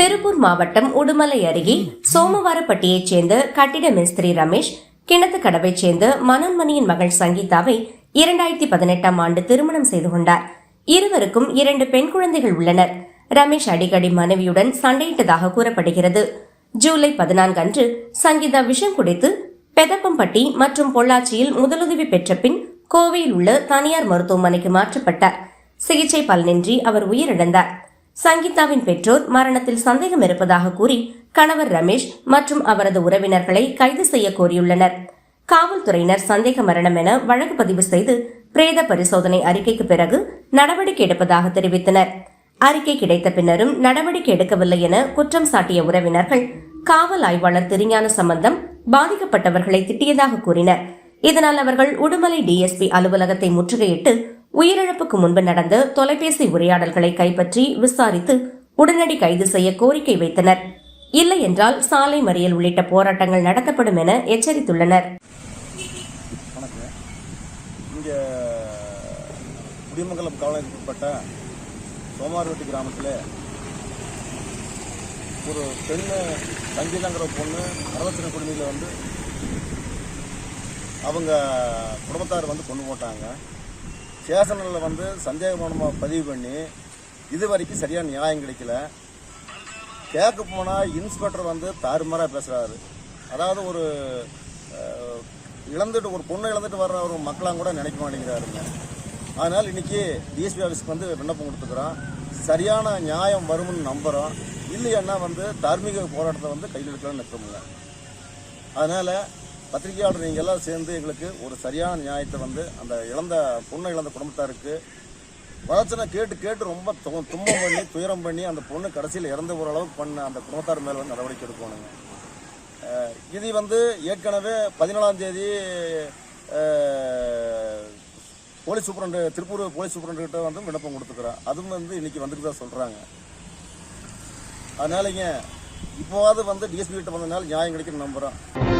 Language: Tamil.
திருப்பூர் மாவட்டம் உடுமலை அருகே சோமவாரப்பட்டியைச் சேர்ந்த கட்டிட மேஸ்திரி ரமேஷ் கிணத்துக்கடவைச் சேர்ந்த மனோன்மணியின் மகள் சங்கீதாவை இரண்டாயிரத்தி பதினெட்டாம் ஆண்டு திருமணம் செய்து கொண்டார். இருவருக்கும் இரண்டு பெண் குழந்தைகள் உள்ளனர். ரமேஷ் அடிக்கடி மனைவியுடன் சண்டையிட்டதாக கூறப்படுகிறது. ஜூலை பதினான்கு அன்று சங்கீதா விஷம் குடித்து பெதப்பம்பட்டி மற்றும் பொள்ளாச்சியில் முதலுதவி பெற்ற பின் கோவையில் உள்ள தனியார் மருத்துவமனைக்கு மாற்றப்பட்டார். சிகிச்சை பலனின்றி அவர் உயிரிழந்தார். சங்கீதாவின் பெற்றோர் மரணத்தில் சந்தேகம் இருப்பதாக கூறி கணவர் ரமேஷ் மற்றும் அவரது உறவினர்களை கைது செய்ய கோரியுள்ளனர். காவல்துறையினர் சந்தேக மரணம் என வழக்கு பதிவு செய்து பிரேத பரிசோதனை அறிக்கைக்கு பிறகு நடவடிக்கை எடுப்பதாக தெரிவித்தனர். அறிக்கை கிடைத்த பின்னரும் நடவடிக்கை எடுக்கவில்லை என குற்றம் சாட்டிய உறவினர்கள் காவல் ஆய்வாளர் திருஞான சம்பந்தம் பாதிக்கப்பட்டவர்களை திட்டியதாக கூறினர். இதனால் அவர்கள் உடுமலை டிஎஸ்பி அலுவலகத்தை முற்றுகையிட்டு உயிரிழப்புக்கு முன்பு நடந்த தொலைபேசி உரையாடல்களை கைப்பற்றி விசாரித்து உடனடி கைது செய்ய கோரிக்கை வைத்தனர். இல்லை என்றால் சாலை மறியல் உள்ளிட்ட போராட்டங்கள் நடத்தப்படும் என எச்சரித்துள்ளனர். குடிமங்கலம் காலனிக்கு உட்பட்ட சோமார்வெட்டி கிராமத்தில் ஒரு பெண்ணு சங்கீதாங்கிற பொண்ணு வரதட்சணை குடும்பியில் வந்து அவங்க குடும்பத்தார் வந்து கொண்டு போட்டாங்க. ஸ்டேஷனில் வந்து சந்தேகமானமாக பதிவு பண்ணி இது வரைக்கும் சரியான நியாயம் கிடைக்கல. கேட்க போனால் இன்ஸ்பெக்டர் வந்து தாறுமாறாக பேசுகிறாரு அதாவது ஒரு இழந்துட்டு ஒரு பொண்ணை இழந்துட்டு வர்ற ஒரு மக்களாம் கூட நினைக்க மாட்டேங்கிறாருங்க. அதனால் இன்னைக்கு டிஎஸ்பி ஆஃபீஸ்க்கு வந்து விண்ணப்பம் கொடுத்துக்கிறோம். சரியான நியாயம் வரும்னு நம்புகிறோம் இல்லைன்னா வந்து தார்மீக போராட்டத்தை வந்து கையில் எடுக்கலாம்னு நிற்கிறோம்ல அதனால் பத்திரிகையாளர் நீங்கள் எல்லாம் சேர்ந்து எங்களுக்கு ஒரு சரியான நியாயத்தை வந்து அந்த இழந்த பொண்ணை இழந்த குடும்பத்தாருக்கு வளர்ச்சனை கேட்டு கேட்டு ரொம்ப து- துன்பம் பண்ணி துயரம் பண்ணி அந்த பொண்ணு கடைசியில் இறந்து போகிற அளவுக்கு பண்ண அந்த குடும்பத்தார் மேலே வந்து நடவடிக்கை எடுக்கணுங்க. இது வந்து ஏற்கனவே பதினாலாம் தேதி போலீஸ் சூப்பரண்டு திருப்பூர் போலீஸ் சூப்பரண்டுகிட்ட வந்து விண்ணப்பம் கொடுத்துக்கிறேன் அதுவும் வந்து இன்னைக்கு வந்துட்டு தான் சொல்கிறாங்க அதனாலங்க இப்போவாவது வந்து டிஎஸ்பி கிட்ட வந்ததுனால நியாயம் கிடைக்கணும்னு நம்புகிறோம்